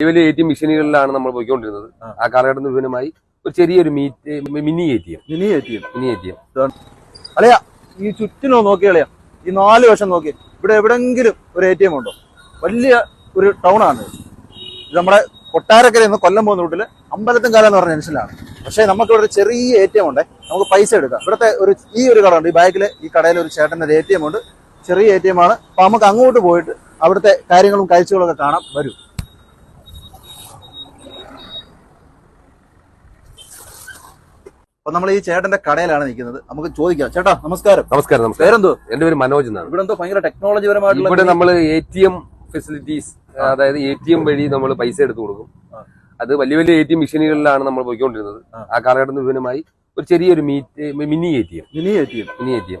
വലിയ വലിയ A T M മെഷീനുകളിലാണ് നമ്മൾ പോയിക്കൊണ്ടിരുന്നത്. ആ. കാലഘട്ടം വിഭിന്നമായി ഒരു ചെറിയൊരു mini A T M mini A T M mini A T M അളിയ ഈ ചുറ്റിനോ നോക്കി അളിയ. ഈ നാല് വശം നോക്കി. ഇവിടെ എവിടെങ്കിലും ഒരു എ ടി എം ഉണ്ടോ? വലിയ ഒരു ടൗൺ ആണ്. ഇത്. നമ്മുടെ കൊട്ടാരക്കര നിന്ന് കൊല്ലം പോകുന്ന റൂട്ടിൽ അമ്പലത്തുംകാല എന്ന് പറഞ്ഞ ജംഗ്ഷനിലാണ്. പക്ഷേ നമുക്ക് ഇവിടെ ഒരു ചെറിയ എ ടി എം ഉണ്ട്. നമുക്ക് പൈസ എടുക്കാം. ഇവിടുത്തെ ഒരു ഈ ഒരു കട ഉണ്ട്. ഈ ബാക്കിൽ ഈ കടയിൽ ഒരു ചേട്ടന്റെ ഒരു എ ടി എം ഉണ്ട്. ചെറിയ എ ടി എം ആണ്. അപ്പൊ നമുക്ക് അങ്ങോട്ട് പോയിട്ട് അവിടുത്തെ കാര്യങ്ങളും കാഴ്ചകളൊക്കെ ഒക്കെ കാണാം വരും. അപ്പൊ നമ്മൾ ഈ ചേട്ടന്റെ കടയിലാണ് നിൽക്കുന്നത്. നമുക്ക് ചോദിക്കാം. ചേട്ടാ നമസ്കാരം. നമസ്കാരം നമസ്കാരം. പേരെന്തോ? എന്റെ പേര് മനോജ് എന്നാണ്. ഇവിടെ എന്തോ ഭയങ്കര ടെക്നോളജി പരമായിട്ടുള്ള ഇവിടെ നമ്മൾ എ ടി എം ഫെസിലിറ്റീസ് അതായത് എ ടി എം വഴി നമ്മൾ പൈസ എടുത്തു കൊടുക്കും. അത് വലിയ വലിയ എ ടി എം മെഷീനുകളിലാണ് നമ്മൾ പോയിക്കൊണ്ടിരുന്നത്. ആ. കാലഘട്ടത്തിന് വിഭിന്നമായി ഒരു ചെറിയൊരു meet mini A T M mini A T M mini A T M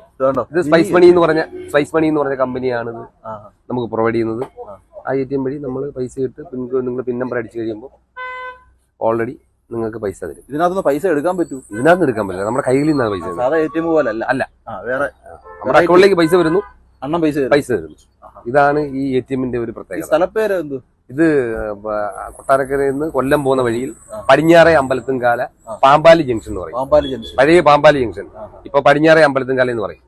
ഇത് സ്പൈസ് മണി എന്ന് പറഞ്ഞ സ്പൈസ് മണി എന്ന് പറഞ്ഞ കമ്പനിയാണ് ഇത് നമുക്ക് പ്രൊവൈഡ് ചെയ്യുന്നത്. ആ. എ ടി എം വഴി നമ്മൾ പൈസ ഇട്ട് നിങ്ങൾക്ക് നിങ്ങൾ പിൻ നമ്പർ അടിച്ചു കഴിയുമ്പോൾ ഓൾറെഡി നിങ്ങൾക്ക് പൈസ തരും. ഇതിനകത്തുനിന്ന് പൈസ എടുക്കാൻ പറ്റൂ. ഇതിനകത്ത് എടുക്കാൻ പറ്റില്ല. നമ്മുടെ കയ്യിൽ നിന്നാണ് പൈസ. സാധാ എ ടി എം പോലെ അല്ല. അല്ല. വേറെ നമ്മുടെ അക്കൗണ്ടിലേക്ക് പൈസ വരുന്നു. അണ്ണം പൈസ. പൈസ തരുന്നു. ഇതാണ് ഈ എ ടി എമ്മിന്റെ ഒരു പ്രത്യേകത. സ്ഥലപ്പേര് എന്ത്? ഇത് കൊട്ടാരക്കരയിൽ നിന്ന് കൊല്ലം പോകുന്ന വഴിയിൽ പടിഞ്ഞാറെ അമ്പലത്തുംകാല പാമ്പാലി ജംഗ്ഷൻ എന്ന് പറയും. പാമ്പാലി ജംഗ്ഷൻ. പഴയ പാമ്പാലി ജംഗ്ഷൻ. ഇപ്പൊ പടിഞ്ഞാറേ അമ്പലത്തുംകാല എന്ന് പറയും.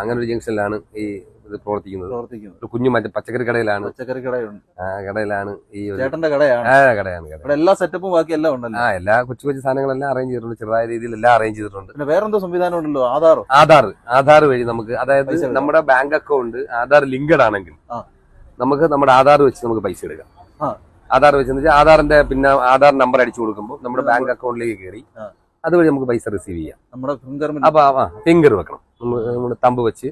അങ്ങനെ ഒരു ജംഗ്ഷനിലാണ് ഈ ഇത് പ്രവർത്തിക്കുന്നത്. കുഞ്ഞു പച്ചക്കറി കടയിലാണ്. പച്ചക്കറി കടയുണ്ട്. കടയിലാണ് ഈ ചേട്ടന്റെ കടയാണ്. കടയാണ് എല്ലാ സെറ്റപ്പും ബാക്കി എല്ലാം ഉണ്ടല്ലോ. ആ എല്ലാ കൊച്ചു കൊച്ചു സാധനങ്ങളെല്ലാം അറേഞ്ച് ചെയ്തിട്ടുണ്ട്. ചെറുതായ രീതിയിൽ എല്ലാം അറേഞ്ച് ചെയ്തിട്ടുണ്ട്. പിന്നെ വേറെന്തോ സംവിധാനം ഉണ്ടല്ലോ? ആധാർ. ആധാർ. ആധാർ വഴി നമുക്ക് അതായത് നമ്മുടെ ബാങ്ക് അക്കൗണ്ട് ആധാർ ലിങ്കഡ് ആണെങ്കിൽ. നമുക്ക് നമ്മുടെ ആധാർ വെച്ച് നമുക്ക് പൈസ എടുക്കാം. ആധാർ വെച്ച് വെച്ചാൽ ആധാറിന്റെ പിന്നെ ആധാർ നമ്പർ അടിച്ചു കൊടുക്കുമ്പോൾ നമ്മുടെ ബാങ്ക് അക്കൗണ്ടിലേക്ക് കയറി. അതുവഴി നമുക്ക് പൈസ റിസീവ് ചെയ്യാം. നമ്മുടെ ഫിംഗർ അപ്പൊ ആ ഫിംഗർ വെക്കണം. നമ്മുടെ തമ്പ് വെച്ച്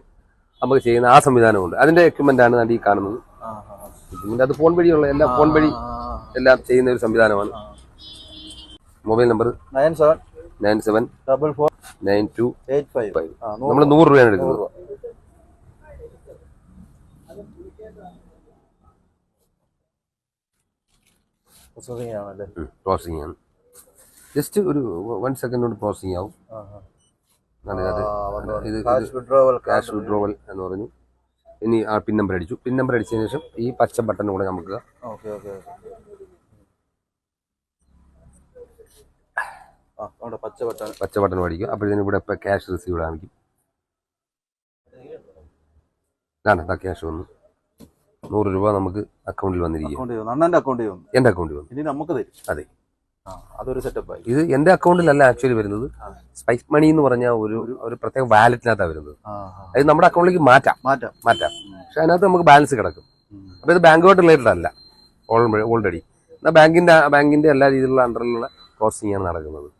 നമുക്ക് ചെയ്യുന്ന ആ സംവിധാനമുണ്ട്. അതിന്റെ എക്യുപ്മെന്റ് ആണ് ഈ കാണുന്നത്. പിന്നെ അത് ഫോൺ വഴിയുള്ള എല്ലാം ഫോൺ വഴി എല്ലാം ചെയ്യുന്ന ഒരു സംവിധാനമാണ്. Mobile number nine seven nine seven double four nine two eight five. Five. നമ്മൾ നൂറ് രൂപയാണ് എടുക്കുന്നത്. ആണല്ലേ പ്രോസസിങ് ആണ് ജസ്റ്റ് ഒരു വൺ സെക്കൻഡ് കൊണ്ട് പ്രോസസ്സിംഗ് ആവും. ഇത് ക്യാഷ് വിഡ്രോവൽ എന്ന് പറഞ്ഞു. ഇനി ആ പിൻ നമ്പർ അടിച്ചു. പിൻ നമ്പർ അടിച്ചതിന് ശേഷം ഈ പച്ച ബട്ടൺ കൂടെ നമുക്ക് പച്ച ബട്ടൺ പച്ച ബട്ടൺ അടിക്കും അപ്പോഴത്തേനും ഇവിടെ ഇപ്പം ക്യാഷ് റിസീവ് കാണിക്കും. ഇതാണ് ക്യാഷ് വന്നു. നൂറ് രൂപ നമുക്ക് അക്കൗണ്ടിൽ വന്നിരിക്കും അക്കൗണ്ട് ചെയ്യുന്നു. അണ്ണന്റെ അക്കൗണ്ട് ചെയ്യുന്നു. എന്റെ അക്കൗണ്ടിൽ വന്നു. ഇനി നമുക്ക് തരും. അതെ. അതൊരു സെറ്റപ്പ് ഇത് എന്റെ അക്കൗണ്ടിലല്ല ആക്ച്വലി വരുന്നത്. സ്പൈസ് മണി എന്ന് പറഞ്ഞ ഒരു ഒരു പ്രത്യേക വാലറ്റിനകത്താണ് വരുന്നത്. അത് നമ്മുടെ അക്കൗണ്ടിലേക്ക് മാറ്റാം. മാറ്റാം. മാറ്റാം. പക്ഷെ അതിനകത്ത് നമുക്ക് ബാലൻസ് കിടക്കും. അപ്പൊ അപ്പോൾ ഇത് ബാങ്കുമായിട്ട് റിലേറ്റഡ് അല്ല. ഓൾറെഡി എന്നാൽ ബാങ്കിന്റെ ബാങ്കിന്റെ എല്ലാ രീതിയിലുള്ള അണ്ടറിലുള്ള പ്രോസസ്സിംഗ് ആണ് നടക്കുന്നത്.